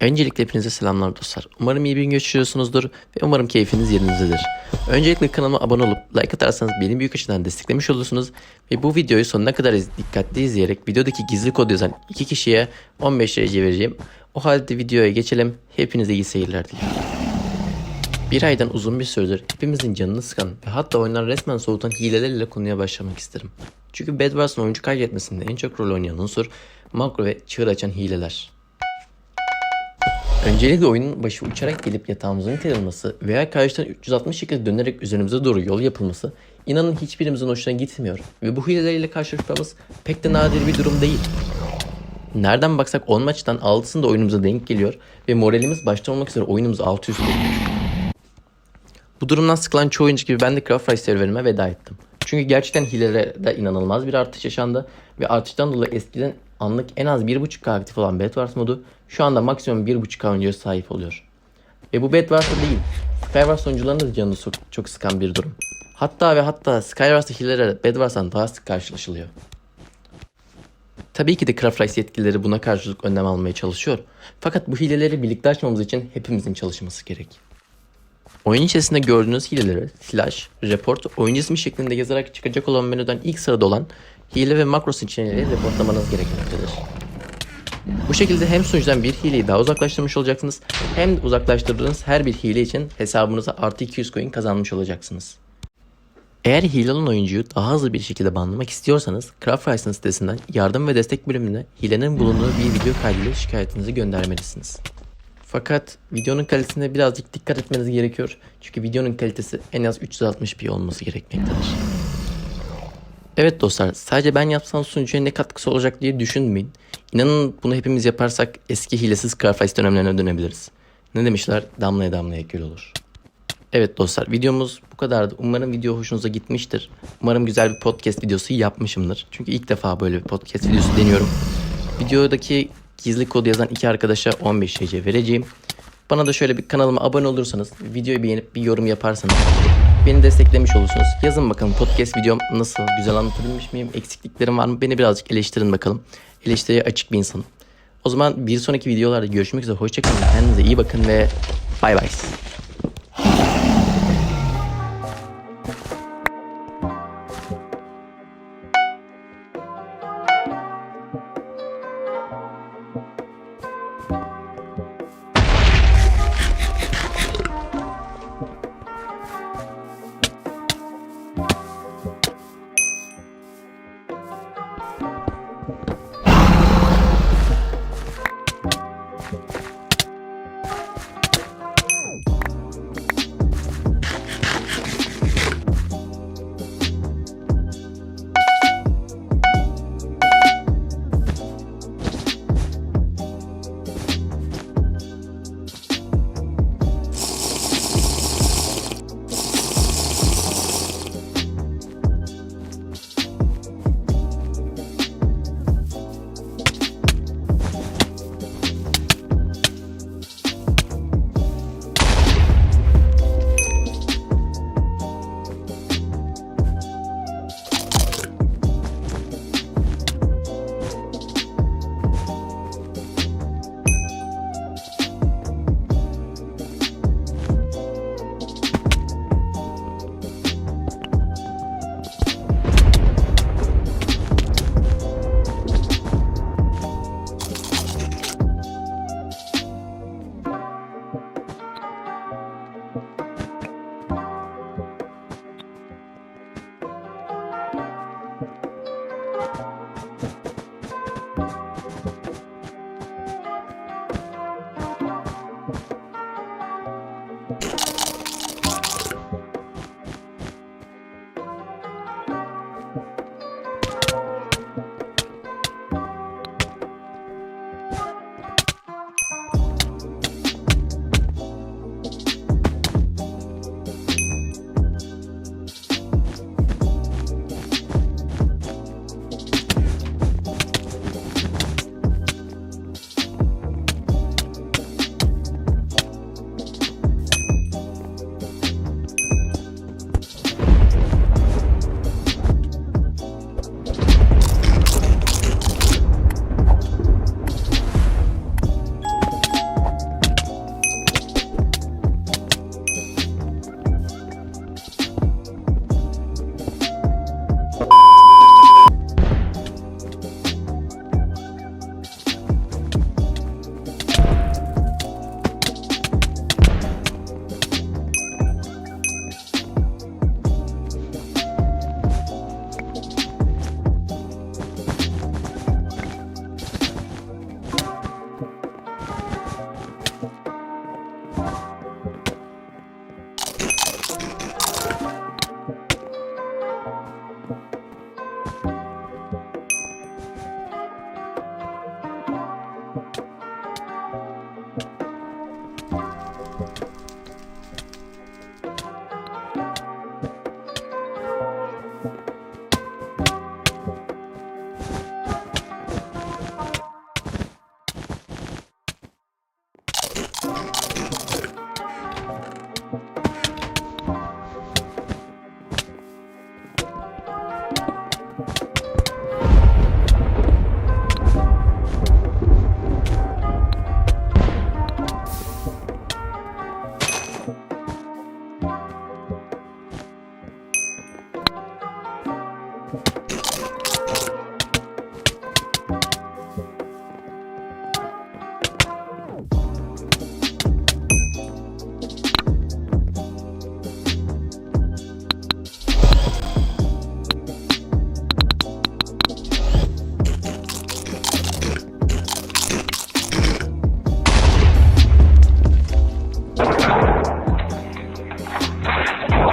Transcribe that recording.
Öncelikle hepinize selamlar dostlar. Umarım iyi bir gün geçiriyorsunuzdur ve umarım keyfiniz yerindedir. Öncelikle kanalıma abone olup like atarsanız beni büyük açıdan desteklemiş olursunuz ve bu videoyu sonuna kadar iz- dikkatli izleyerek videodaki gizli kod yazan iki kişiye 15 derece vereceğim. O halde videoya geçelim. Hepinize iyi seyirler dilerim. Bir aydan uzun bir süredir hepimizin canını sıkan ve hatta oyundan resmen soğutan hilelerle konuya başlamak isterim. Çünkü Bedwars'ın oyuncu kaybetmesinde en çok rol oynayan unsur makro ve çığır açan hileler. Öncelikle oyunun başı uçarak gelip yatağımızın kırılması veya karşıdan 360 şekilde dönerek üzerimize doğru yol yapılması inanın hiçbirimizin hoşuna gitmiyor ve bu hilelerle karşılaşmamız pek de nadir bir durum değil. Nereden baksak 10 maçtan 6'sında oyunumuza denk geliyor ve moralimiz başta olmak üzere oyunumuz alt üst. Bu durumdan sıkılan çoğu oyuncu gibi ben de Craft Rice serverime veda ettim. Çünkü gerçekten hilelerde inanılmaz bir artış yaşandı ve artıştan dolayı eskiden anlık en az 1.5K aktif olan Bedwars modu şu anda maksimum 1.5K oyuncuya sahip oluyor. Ve bu Bedwars'ta değil, Skywars oyuncularının da canını çok, sıkan bir durum. Hatta ve hatta Skywars'ta hileler Bedwars'tan daha sık karşılaşılıyor. Tabii ki de Craft Rice yetkilileri buna karşılık önlem almaya çalışıyor. Fakat bu hileleri birlikte açmamız için hepimizin çalışması gerek. Oyun içerisinde gördüğünüz hileleri slash, report, oyun ismi şeklinde yazarak çıkacak olan menüden ilk sırada olan hile ve makro seçeneğiyle reportlamanız gerekmektedir. Bu şekilde hem sunucudan bir hileyi daha uzaklaştırmış olacaksınız hem de uzaklaştırdığınız her bir hile için hesabınıza artı 200 coin kazanmış olacaksınız. Eğer hile olan oyuncuyu daha hızlı bir şekilde banlamak istiyorsanız Craft Rice'ın sitesinden yardım ve destek bölümüne hilenin bulunduğu bir video kaydıyla şikayetinizi göndermelisiniz. Fakat videonun kalitesine birazcık dikkat etmeniz gerekiyor. Çünkü videonun kalitesi en az 360p olması gerekmektedir. Evet dostlar sadece ben yapsam sunucuya ne katkısı olacak diye düşünmeyin. İnanın bunu hepimiz yaparsak eski hilesiz Carface dönemlerine dönebiliriz. Ne demişler? Damlaya damlaya göl olur. Evet dostlar videomuz bu kadardı. Umarım video hoşunuza gitmiştir. Umarım güzel bir podcast videosu yapmışımdır. Çünkü ilk defa böyle bir podcast videosu deniyorum. Videodaki gizli kodu yazan iki arkadaşa 15 TC vereceğim. Bana da şöyle bir kanalıma abone olursanız, videoyu beğenip bir yorum yaparsanız beni desteklemiş olursunuz. Yazın bakalım podcast videom nasıl, güzel anlatabilmiş miyim, eksikliklerim var mı? Beni birazcık eleştirin bakalım. Eleştiriye açık bir insanım. O zaman bir sonraki videolarda görüşmek üzere. Hoşçakalın. Kendinize iyi bakın ve bay bay.